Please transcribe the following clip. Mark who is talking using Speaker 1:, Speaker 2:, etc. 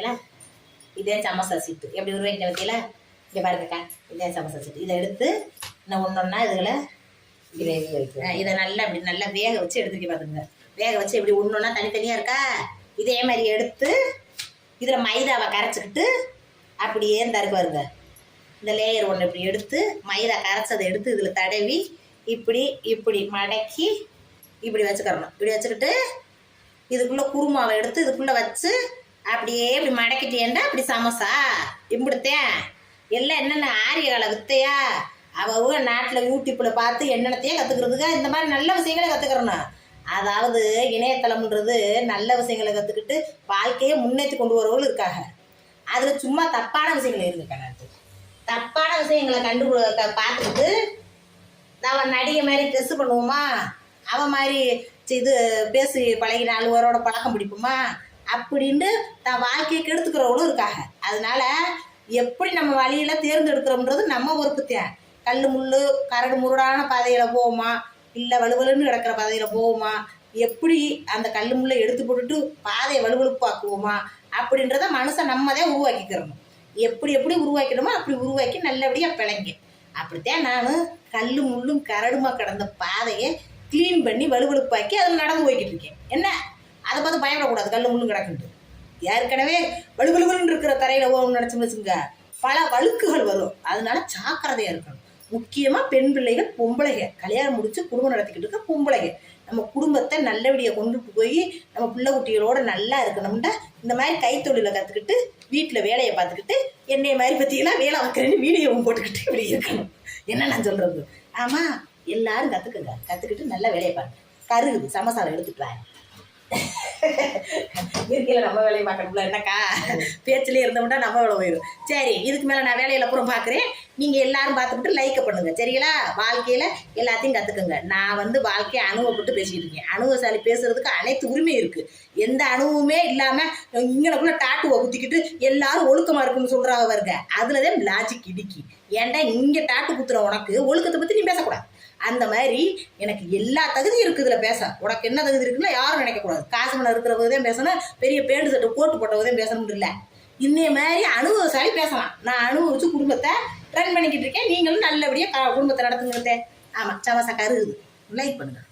Speaker 1: ஓகேலா? இதே சமோசா சீட்டு. எப்படி உருவாக்கிட்ட வைக்கல? இங்கே பாருங்கக்கா இதே சமோசா சீட்டு. இதை எடுத்து நான் ஒன்று ஒன்றா இதில்
Speaker 2: கிரேவி வைக்கிறேன்
Speaker 1: இதை நல்லா இப்படி நல்லா வேக வச்சு எடுத்துக்க பார்த்துங்க வேக வச்சு இப்படி ஒன்றுனா தனித்தனியாக இருக்கா? இதே மாதிரி எடுத்து இதில் மைதாவை கரைச்சிக்கிட்டு அப்படியே இந்த இருக்கு பாருங்க. இந்த லேயர் ஒன்று இப்படி எடுத்து மைதா கரைச்சதை எடுத்து இதில் தடவி இப்படி இப்படி மடக்கி இப்படி வச்சுக்கிறணும். இப்படி வச்சுக்கிட்டு இதுக்குள்ளே குருமாவை எடுத்து இதுக்குள்ளே வச்சு அப்படியே இப்படி மடக்கிட்டேன்டா அப்படி சமோசா இம்பிடுத்தேன் எல்லாம் என்னென்ன ஆரிய கால வித்தையா? அவ நாட்டில் யூடியூப்பில் பார்த்து என்னென்னத்தையே கற்றுக்கிறதுக்கா இந்த மாதிரி நல்ல விஷயங்களை கற்றுக்கிறணும் அதாவது இணையதளம்ன்றது நல்ல விஷயங்களை கற்றுக்கிட்டு வாழ்க்கையை முன்னேற்றி கொண்டு வரவங்களும் இருக்காங்க. அதில் சும்மா தப்பான விஷயங்கள் இருக்கு தப்பான விஷயங்களை கண்டு க- பார்த்துக்கிட்டு அவன் நடிகை மாதிரி ட்ரெஸ் பண்ணுவோமா? அவன் மாதிரி இது பேசி பழகின நாலு பழக்கம் பிடிப்போமா? அப்படின்ட்டு தான் வாழ்க்கையை கெடுத்துக்கிறவங்களும் இருக்காங்க. அதனால எப்படி நம்ம வழியில தேர்ந்தெடுக்கிறோம்ன்றது நம்ம பொறுப்புத்தேன். கல் முள்ளு கரடு முரடான பாதையில் போவோமா? இல்லை வலுவலுன்னு கிடக்கிற பாதையில் போவோமா? எப்படி அந்த கல் முள்ளை எடுத்து போட்டுட்டு பாதையை வலுவலுப்பாக்குவோமா அப்படின்றத மனசை நம்ம தான் உருவாக்கிக்கிறோம் எப்படி எப்படி உருவாக்கணுமோ அப்படி உருவாக்கி நல்லபடியாக பிழைங்க. அப்படித்தான் நான் கல் முள்ளும் கரடுமா கிடந்த பாதையை க்ளீன் பண்ணி வலுவலுப்பாக்கி அதில் நடந்து போய்கிட்டு இருக்கேன். என்ன? அதை பார்த்து பயப்படக்கூடாது. கல்லு முள்ளும் கிடக்குன்ட்டு. ஏற்கனவே வலுவலுவலுன்னு இருக்கிற தரையில் ஓன்னு நினச்சி வச்சுங்க பல வழுக்குகள் வரும். அதனால ஜாக்கிரதையாக இருக்கணும். முக்கியமாக பெண் பிள்ளைகள் பொம்பளைங்க. கல்யாணம் முடித்து குடும்பம் நடத்திக்கிட்டு இருக்க பொம்பளைங்க. நம்ம குடும்பத்தை நல்லபடியாக கொண்டுட்டு போய் நம்ம பிள்ளை குட்டிகளோட நல்லா இருக்கணும்னா இந்த மாதிரி கைத்தொழிலை கற்றுக்கிட்டு வீட்டில் வேலையை பார்த்துக்கிட்டு என்னைய மாதிரி பற்றியெல்லாம் வேலை வைக்கிறேன்னு வீடியோவும் போட்டுக்கிட்டு இப்படி இருக்கணும். என்ன நான் சொல்கிறது ஆமாம் எல்லாரும் கற்றுக்குங்க கற்றுக்கிட்டு நல்ல வேலையை பாருங்க. கருகுது. சமசாரம் எடுத்துட்டு வாங்க. இருக்கையில் நம்ம வேலையை பார்க்கணும்ல என்னக்கா? பேச்சிலே இருந்தோம்னா நம்ம வேலை போயிடும் சரி இதுக்கு மேலே நான் வேலையில் அப்புறம் பார்க்குறேன். நீங்கள் எல்லாரும் பார்த்துக்கிட்டு லைக்கை பண்ணுங்கள் சரிங்களா? வாழ்க்கையில் எல்லாத்தையும் கற்றுக்குங்க நான் வந்து வாழ்க்கையை அனுபவப்பட்டு பேசிக்கிட்டு இருக்கேன். அனுபவசாலி பேசுகிறதுக்கு அனைத்து உரிமை இருக்குது எந்த அனுபவமே இல்லாமல் இங்கனக்குள்ளே டாட்டுவை குத்திக்கிட்டு எல்லாரும் ஒழுக்கமாக இருக்குன்னு சொல்கிறாங்க வருங்க அதில் தான் லாஜிக் இடிக்கி. ஏன்டா இங்கே டாட்டு குத்துற உனக்கு? ஒழுக்கத்தை பற்றி நீ பேசக்கூடாது. அந்த மாதிரி எனக்கு எல்லா தகுதியும் இருக்குதுல பேச. உனக்கு என்ன தகுதி இருக்குன்னா யாரும் நினைக்கக்கூடாது காசு மணம் இருக்கிறவங்க தான் பேசணும் பெரிய பேண்டு சட்டை கோட்டு போட்டவங்க தான் பேசணும்னு இல்லை. இன்னைய மாதிரி அனுபவசாலி பேசலாம். நான் அனுபவிச்சு குடும்பத்தை ரன் பண்ணிக்கிட்டு இருக்கேன். நீங்களும் நல்லபடியாக குடும்பத்தை நடத்துங்கிறதே ஆமாம் சவசா கருகுது. லைக் பண்ணுங்கள்